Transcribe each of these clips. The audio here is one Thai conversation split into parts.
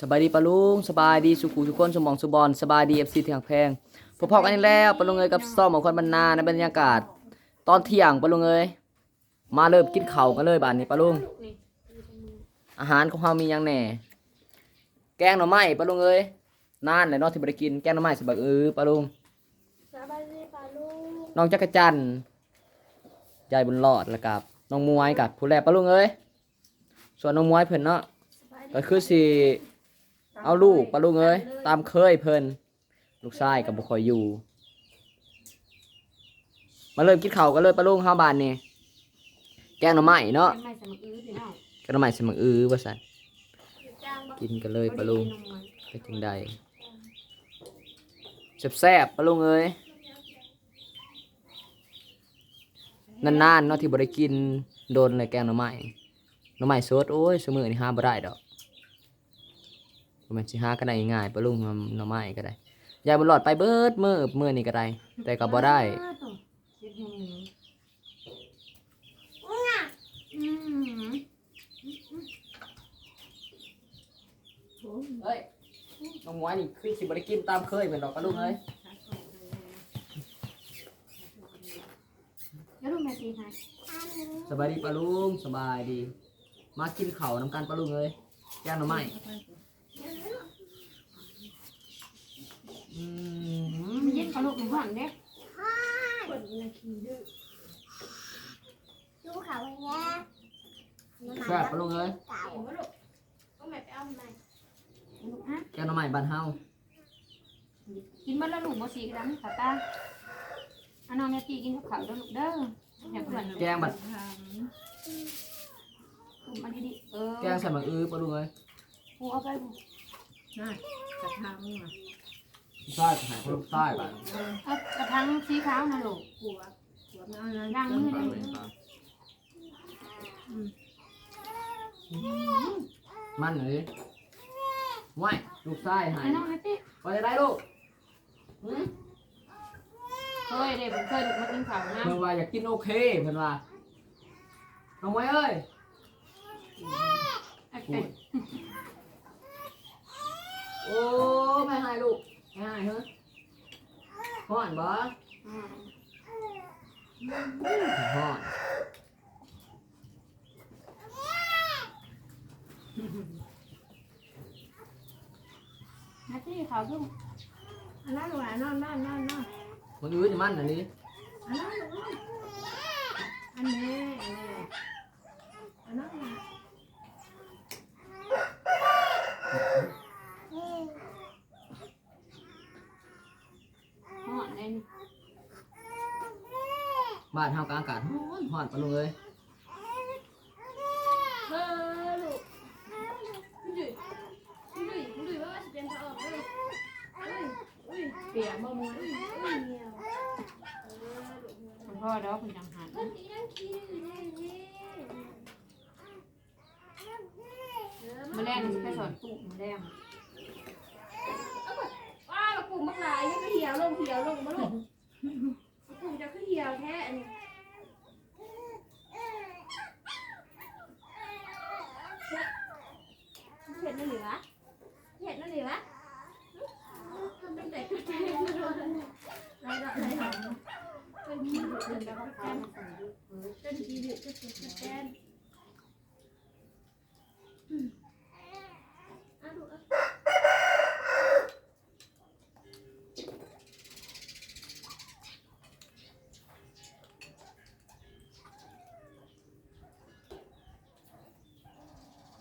สบายดีปะลุงสบายดีสุขุทุกคนสมองสุบอลสบายดีเอฟซีเถียงแพงพบพอกันอีกแล้วปะลุงเอ้ยกับซ่อมของคนบรรณาในบรรยากาศ ตอนเที่ยงปะลุงเอ้ยมาเริ่มกินข้าวกันเลยบานนี้ปะลุงอาหารของเฮามีหยังแหน่ แกงหน่อไม้ปะลุงเอ้ยนานเลยเนาะที่บ่ได้กินแกงหน่อไม้สิบักเออปะลุงสบายดีป่าลุงน้องจักรจันทร์ยายบุญรอดแล้วกับน้องมวยกับผู้แลปะลุงเอ้ยส่วนน้องมวยเพิ่นเนาะสบายดีก็คือสิ เอาลูกปะลุงเอ้ยตามเคยเพิ่นลูกชายกับบุคอยอยู่ มาเริ่มกินข้าวกันเลยปะลุงข้าวบานนี่แกงหน่อไม้เนาะไม่สมัครอื้อพี่น้องแกงหน่อไม้สมังอือว่าซั่นจ้างบ่กินกันเลยปะลุงพอดีนมมันเป็นจังใดแซ่บๆปะลุงเอ้ยนานๆเนาะที่บ่ได้กินโดนเลยแกงหน่อไม้หน่อไม้สดโอ้ยซุมื้อนี้หาบ่ได้ดอก แม่นสิหากันได้ง่ายๆปะลุงหน่อไม้ก็ได้ยายบุญรอดไปเบิดมื้อมื้อนี้ก็ได้ แต่ก็บ่ได้อ้าวโถ่เจ็บหัวหมูอืมเฮ้ยน้องหมวยนี่คือสิบ่ได้กินตามเคยเหมือนดอกปะลุงเอ้ยแล้วลูกแม่ตีให้สบายดีปะลุงสบายดี มากินข้าวน้ำกันปะลุงเอ้ยแกงหน่อไม้อื มมันเย็นกับลูกมันหวานเด้คนนาทีดื้อลูกเขาไว้แย่น้ำมันแซ่บปะลุงเอ้ยเก่าบ่ลูกต้องแม่ไปเอาใหม่ลูกฮะแกงหน่อไม้บ้านเฮากินบ้านละลูกบ่สีกระดำขาตาอันน้องแม่ตีกินกับข้าวเด้อลูกเด้ออย่าเพื่อนแกงบัดคุมมาดีๆเออแกงใส่หมักอื้อปะลุงเอ้ยกูเอาไปกูน่ะกระทำอะ ใต้หายพะลุงใต้บ้านเอากระทังสีขาวนะลูกหัวหัวเอาอะไรล้างมือได้มันเลยว้ายลูกใต้หายไอ้น้องแม่ตีไปได้ลูกหืมเคยเด้ผมเคยลูกมากินข้าวนะเพิ่นว่าอยากกินโอเคเพิ่นว่าน้องไว้เอ้ยไอ้เป็ดโอ้ไม่ให้ลูก ไม่ให้เฮ้ยฮ้อนบ่อืมฮ้อนแม่ตีข้าวลูกอันนั้นหวานนอนนอนนอนนอนมันอื้อนี่มันอันนี้อันนั้นหวานอันนี้อันนี้อันนั้นหวาน ห่อนเลยนี่ บ้านเฮาก็อากาศฮ้อนฮ้อนปะลุงเอ้ยเออลูกคุณดุยคุณดุยคุณดุยว่าสิเป็นพระออกเลยอุ้ยอุ้ยเปียกบ่มัวอุ้ยอุ้ยเหี่ยวเออลูกคุณพ่อเด้อคุณจังหันมันอีนั่งขี้ดื้อแน่ๆเออมาแรกนี่ไปสอนปลูกมาแรกว้าวกลุ่มบักหลายยังก็เหี่ยวลงเหี่ยวลงมาลูก ขียวแท้อันนี้เห็ดนั่นหรือวะเห็ดนั่นหรือวะมันเป็นแต่กระเทียม่รู้อะไรอะไรหอมเป็นขี้ดุเป็นแบบกระแกนเป็นขี้ดุเป็นกระแกน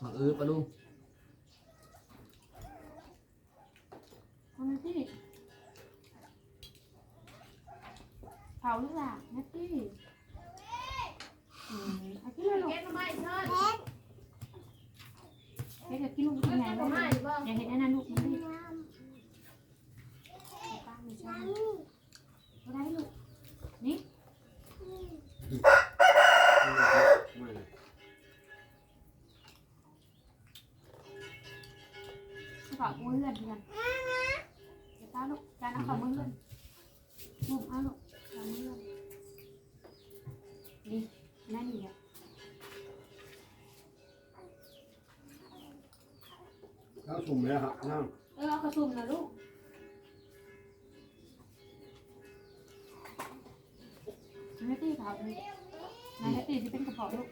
มักอื้อปะลุงเอามาสิเผาหรือเปล่าแม่ตี้อืมเอากินเลยลูกแกงทำไมเชิญเฮ็ดให้กินลูกแกกินไงทำไมลูกบ้างอย่าเห็นอันนั้นลูกมันดิป้าไม่ใช่าลูกจานเอมือเลื่อนลูเอาลูกฝากมือเลื่อนนี่นั่นนี่อะเอาสสุ่มแล้วฮะนั่งเออเอากระซุ่มนะลูกไม่ตีเขาเลยนายตีที่เป็นกระเพาะลูก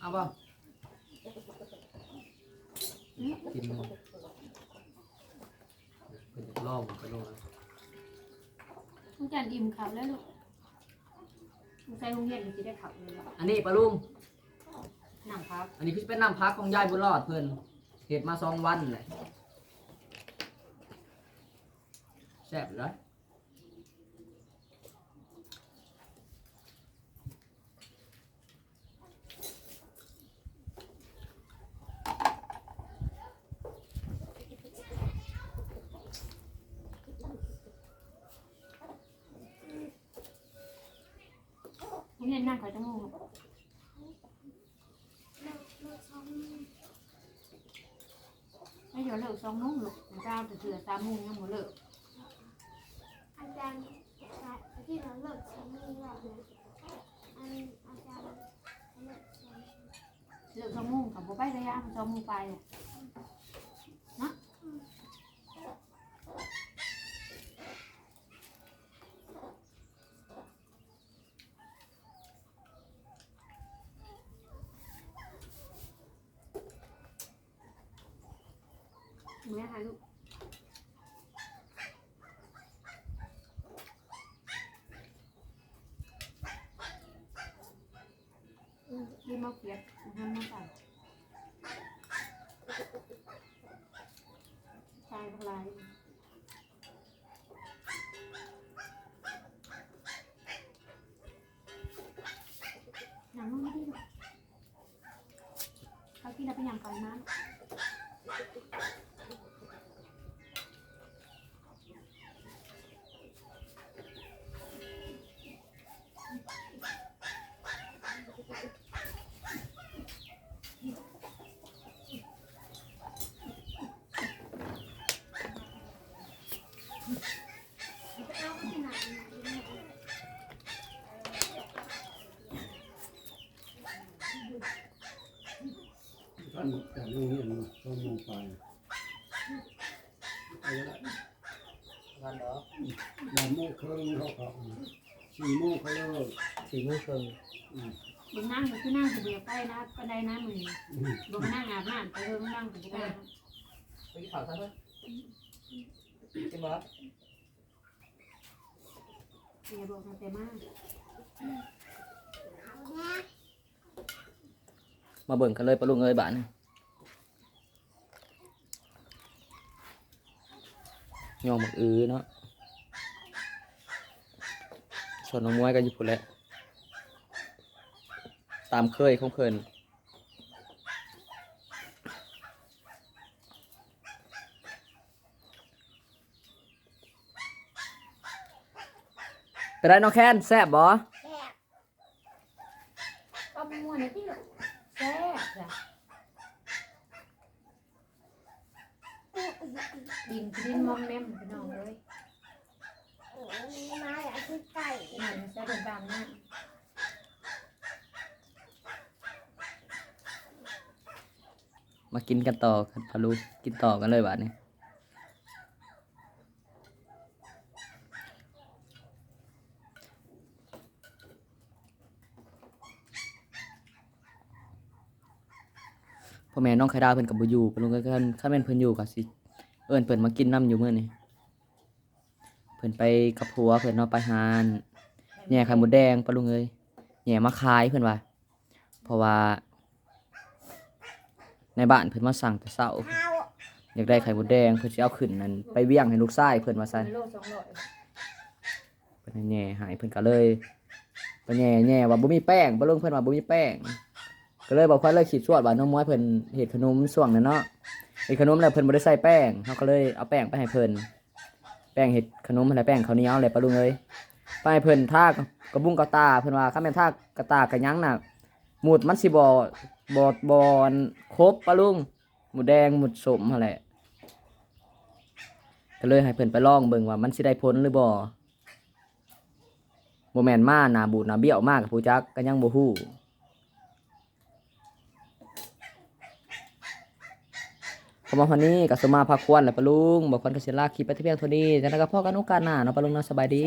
เอาป่ะ กินมันเป็นล่องไปลงต้องการอิ่มเขาแล้วลูกใส่โรงเรียนมันจะได้เขาเลยล่ะอันนี้ปลาลุงหนังครับอันนี้พี่เป็นน้ำพักของยายบุญรอดเพิ่นเห็ดมาสองวันเลยแซ่บเลย เรียนนั่งคอยจังงลูกไม่เดี๋ยวเลิกสองโมงลูกเจ้าจะเสือสามโมงยังหมดเลิกอาจารย์ที่เราเลิกใช้มือแบบนี้อันอาจารย์เลิกใช้เลิกสองโมงกับโบไประยะมันสองโมงไปเลย แม่ค่ะลูกรีมาเปียกน้ำมาใส่ใส่ปลายหนังมันไม่ได้หรอกเขากินแล้วเป็นอย่างก่อนนะ เอาที่ไหน ท่านจากโรงเรียนสองโมงไปไปแล้ว วันเหรอ บ่ายโมงครึ่งเขาเขาสี่โมงเขาเลิกสี่โมงครึ่งอืมบนนั่งคือนั่งคนเดียวไปนะก็ได้นะมึงอืมบนนั่งอาบน้ำไปเรื่องนั่งคนเดียวไปกินข้าวซะเพื่อนกินบ่อย่าบอกมันแต่มากมาเบิ่งกันเลยปลาลุงเอ้ยบ้านยองหมักอือเนาะ ส่วนน้องมวยก็อยู่พุ่นแหละตามเคยของเพิ่นไปได้น้องแคนแซ่บบ่ก็ม่วนในที่แซ่บจ้ะดินดินมองแนมพี่น้องเลย มาอยากซื้อไก่หนังแซ่บเป็นตามนั่นมากินกันต่อกันพะลูกินต่อกันเลยบาดนี้พ่อแม่น้องไข่ดาวเพิ่นกับบ่อยู่ปะลุงกันคันแม่นเพิ่นอยู่ก็สิ เอิ้นเพิ่นมากินน้ำอยู่มื้อนี้ พิ่นไปกับผัวเพิ่นเนาะไปหานแหน่ไข่มดแดงปะลุงเอ้ยแหน่มาขายเพิ่นว่าเพราะว่า ในบ้านเพิ่นมาสั่งแต่เช้าข้าอยากได้ไข่มดแดงเพิ่นสิเอาขึ้นนั่นไปเวี่ยงให้ลูกชายเพิ่นว่าซั่นเพิ่นแหน่หายเพิ่นก็เลยไปแหน่แหน่ว่าบ่มีแป้งบ่ลงเพิ่นว่าบ่มีแป้ง ก็เลยบอกว่าเลยคิดชวดว่าน้องม้อยเพิ่นเฮ็ดขนมช่วงนั้นเนาะเฮ็ดขนมแล้วเพิ่นบ่ได้ใส่แป้งเฮาก็เลยเอาแป้งไปให้เพิ่น แป้งเฮ็ดขนมอะไรแป้งข้าวเหนียวอะไรปะลุงเอ้ยไปเพิ่นทากกระบุ้งกระตาเพิ่นว่าคันแม่นทากกระตากระยั้งน่ะหมุดมันสิบ่บ่บ่อนครบปะลุงหมุดแดงหมุดสมหั่นแหละก็เลยให้เพิ่นไปลองเบิ่งว่ามันสิได้ผลหรือบ่บ่แม่นมาหน้าบูดหน้าเบี้ยวมากกับผู้จักก็ยังบ่ฮู้ ขอมาพอนี้กับสมาพาควนแหละปะลุงบอกคนกสิลาคลิปไปที่เพียงเท่านี้จากนั้นก็พ่อกันโอกาสหน้าเนาะปะลุงเนาะสบายดี